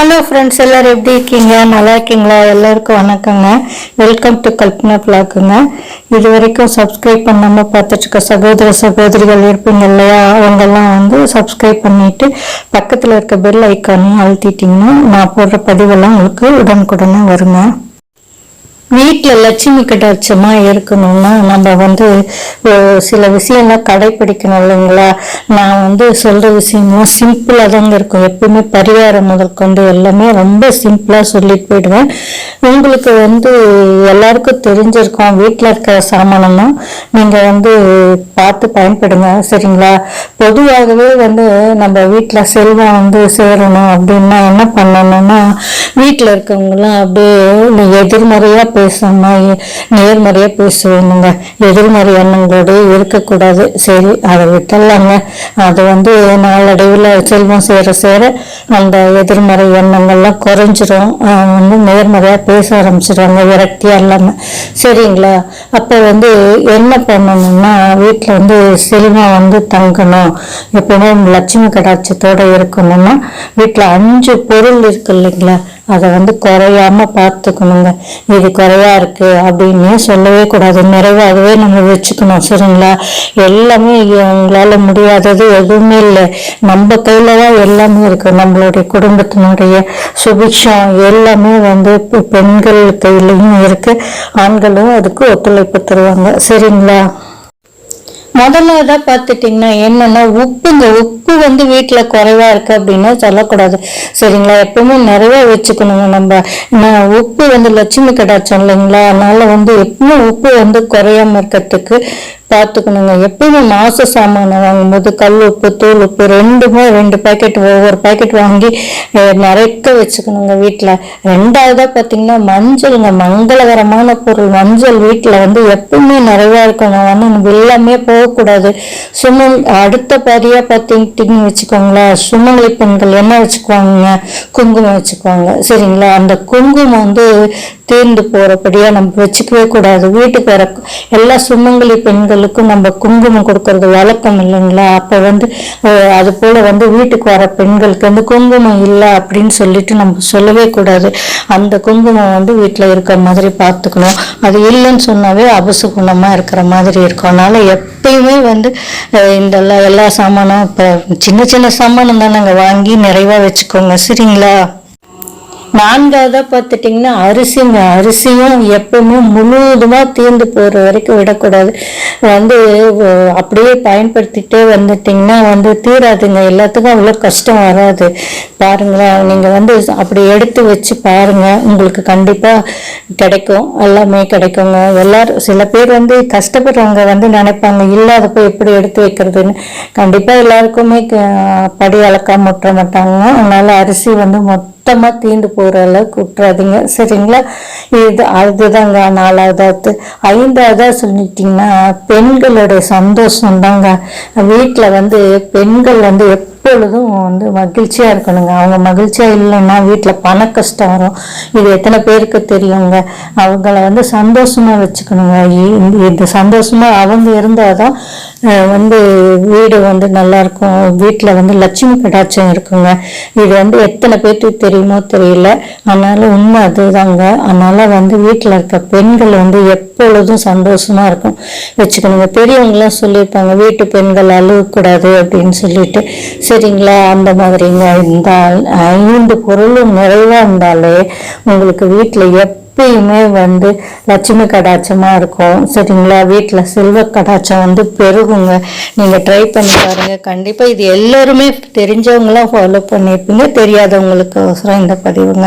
Hello friends எல்லோரும் எப்படி இருக்கீங்க? நல்லா இருக்கீங்களா? எல்லாருக்கும் வணக்கங்க. வெல்கம் டு கல்பனா பிளாக்குங்க இது வரைக்கும் சப்ஸ்கிரைப் பண்ணாமல் பார்த்துட்டு இருக்க சகோதர சகோதரிகள் இருப்பீங்க இல்லையா? அவங்கெல்லாம் வந்து சப்ஸ்கிரைப் பண்ணிவிட்டு பக்கத்தில் இருக்க பெல் ஐக்கானையும் அழுத்திட்டிங்கன்னா நான் போடுற பதிவெல்லாம் உங்களுக்கு உடனுக்குடனே வருங்க. வீட்டில் லட்சுமி கடாட்சமா இருக்கணும்னா நம்ம வந்து சில விஷயம்லாம் கடைப்பிடிக்கணும் இல்லைங்களா? நான் வந்து சொல்கிற விஷயம்லாம் சிம்பிளாக தாங்க இருக்கும். எப்பவுமே பரிகாரம் முதல் கொண்டு எல்லாமே ரொம்ப சிம்பிளாக சொல்லிட்டு போயிடுவேன். உங்களுக்கு வந்து எல்லாருக்கும் தெரிஞ்சிருக்கோம் வீட்டில் இருக்கிற சாமனம்தான் நீங்கள் வந்து பார்த்து பயன்படுங்க சரிங்களா? பொதுவாகவே வந்து நம்ம வீட்டில் செல்வம் வந்து சேரணும் அப்படின்னா என்ன பண்ணணும்னா வீட்டில் இருக்கவங்களாம் அப்படியே எதிர்மறையாக பேசாம நேர்மறையாக பேசுவாங்க எதிர்மறை எண்ணங்களோட இருக்கக்கூடாது. சரி அதை விட்டுடலாங்க. அது வந்து நாளடைவில் செல்வம் சேர சேர அந்த எதிர்மறை எண்ணங்கள்லாம் குறைஞ்சிரும். வந்து நேர்மறையாக பேச ஆரம்பிச்சிடுவாங்க விரக்தியாக இல்லாமல் சரிங்களா? அப்போ வந்து என்ன பண்ணணும்னா வீட்டில் வந்து செல்வம் வந்து தங்கணும். எப்பவுமே லட்சுமி கடாட்சத்தோட இருக்கணும்னா வீட்டில் அஞ்சு பொருள் இருக்கு இல்லைங்களா? அதை வந்து குறையாம பார்த்துக்கணுங்க. இது குறையா இருக்கு அப்படின்னு சொல்லவே கூடாது. நிறைவாகவே நம்ம வச்சுக்கணும் சரிங்களா? எல்லாமே உங்களால முடியாதது எதுவுமே இல்லை. நம்ம கையில தான் எல்லாமே இருக்கு. நம்மளுடைய குடும்பத்தினுடைய சுபிக்ஷம் எல்லாமே வந்து பெண்கள் கையிலையும் இருக்கு. ஆண்களும் அதுக்கு ஒத்துழைப்பு தருவாங்க. சரிங்களா? முதல்ல பார்த்துட்டிங்கன்னா என்னன்னா உப்புங்க உப்பு வந்து வீட்டில் குறைவா இருக்கு அப்படின்னு சொல்லக்கூடாது. சரிங்களா? எப்பவுமே நிறைய வச்சுக்கணுங்க நம்ம. நான் உப்பு வந்து லட்சுமி கடாச்சம் இல்லைங்களா அதனால வந்து எப்பவுமே உப்பு வந்து குறையாம இருக்கிறதுக்கு பார்த்துக்கணுங்க. எப்பவுமே மாச சாமானை வாங்கும்போது கல் உப்பு தூள் உப்பு ரெண்டுமே ரெண்டு பாக்கெட் ஒவ்வொரு பாக்கெட் வாங்கி நிறைக்க வச்சுக்கணுங்க வீட்டில் ரெண்டாவதாக பார்த்தீங்கன்னா மஞ்சளுங்க மங்களகரமான பொருள். மஞ்சள் வீட்டில் வந்து எப்பவுமே நிறையா இருக்கணும் ஆனால் எல்லாமே போகக்கூடாது. சுமங் அடுத்த பாதியாக பார்த்துக்கிட்டிங்கன்னு வச்சுக்கோங்களேன். சுமங்கலி பெண்கள் என்ன வச்சுக்குவாங்க குங்குமம் வச்சுக்குவாங்க. சரிங்களா? அந்த குங்குமம் வந்து தீர்ந்து போகிறபடியாக நம்ம வச்சுக்கவே கூடாது. வீட்டுக்கு வர எல்லா சுமங்கலி பெண்கள் பெண்களுக்கும் நம்ம குங்குமம் கொடுக்கறது வழக்கம் இல்லைங்களா? அப்போ வந்து அது போல வந்து வீட்டுக்கு வர பெண்களுக்கு வந்து குங்குமம் இல்லை அப்படின்னு சொல்லிட்டு நம்ம சொல்லவே கூடாது. அந்த குங்குமம் வந்து வீட்டில் இருக்கிற மாதிரி பார்த்துக்கணும். அது இல்லைன்னு சொன்னாவே அபசுகுணமாக இருக்கிற மாதிரி இருக்கும். அதனால எப்பயுமே வந்து இந்த எல்லா எல்லா சாமானும் இப்போ சின்ன சின்ன சாமானம் தான் நாங்கள் வாங்கி நிறைவா வச்சுக்கோங்க. சரிங்களா? நான்காவதா பார்த்துட்டிங்கன்னா அரிசிங்க அரிசியும் எப்பவுமே முழுவதுமாக தீர்ந்து போகிற வரைக்கும் விடக்கூடாது. வந்து அப்படியே பயன்படுத்திட்டே வந்துட்டிங்கன்னா வந்து தீராதுங்க. எல்லாத்துக்கும் அவ்வளோ கஷ்டம் வராது. பாருங்களேன் நீங்கள் வந்து அப்படி எடுத்து வச்சு பாருங்க. உங்களுக்கு கண்டிப்பாக கிடைக்கும். எல்லாமே கிடைக்குங்க. எல்லாரும் சில பேர் வந்து கஷ்டப்படுறவங்க வந்து நினைப்பாங்க இல்லாதப்போ எப்படி எடுத்து வைக்கிறதுன்னு. கண்டிப்பாக எல்லாருக்குமே படி அளக்காம முட்ட மாட்டாங்க. அதனால அரிசி வந்து சுத்தமாக தீண்டு போகிற அளவுக்கு விட்டுறாதீங்க. சரிங்களா? இது அதுதாங்க நாலாவதாவது ஐந்தாவதாக சொல்லிட்டிங்கன்னா பெண்களுடைய சந்தோஷம் தாங்க வீட்டில் வந்து பெண்கள் வந்து எப்பொழுதும் வந்து மகிழ்ச்சியாக இருக்கணுங்க. அவங்க மகிழ்ச்சியாக இல்லைன்னா வீட்டில் பண கஷ்டம் வரும். இது எத்தனை பேருக்கு தெரியுங்க? அவங்கள வந்து சந்தோஷமாக வச்சுக்கணுங்க. இந்த- சந்தோஷமாக அவங்க இருந்தால் தான் வந்து வீடு வந்து நல்லாயிருக்கும் வீட்டில் வந்து லட்சுமி கடாட்சம் இருக்குங்க. இது வந்து எத்தனை பேர்த்துக்கு தெரியுமோ தெரியல. ஆனாலும் உண்மை அதுதாங்க. அதனால வந்து வீட்டில் இருக்க பெண்கள் வந்து எப்பொழுதும் சந்தோஷமா இருக்கும். வச்சுக்கணுங்க பெரியவங்களாம் சொல்லியிருப்பாங்க வீட்டு பெண்கள் அழுகக்கூடாது அப்படின்னு சொல்லிட்டு. சரிங்களா? அந்த மாதிரிங்க. இந்த ஐந்து பொருளும் நிறைவாக இருந்தாலே உங்களுக்கு வீட்டுல எப்பயுமே வந்து லட்சுமி கடாட்சமாக இருக்கும். சரிங்களா? வீட்டில் செல்வ கடாட்சம் வந்து பெருகுங்க. நீங்கள் ட்ரை பண்ணி பாருங்கள் கண்டிப்பாக இது எல்லோருமே தெரிஞ்சவங்களாம் ஃபாலோ பண்ணியிருப்பீங்க தெரியாதவங்களுக்கு அவசரம் இந்த பதிவுங்க.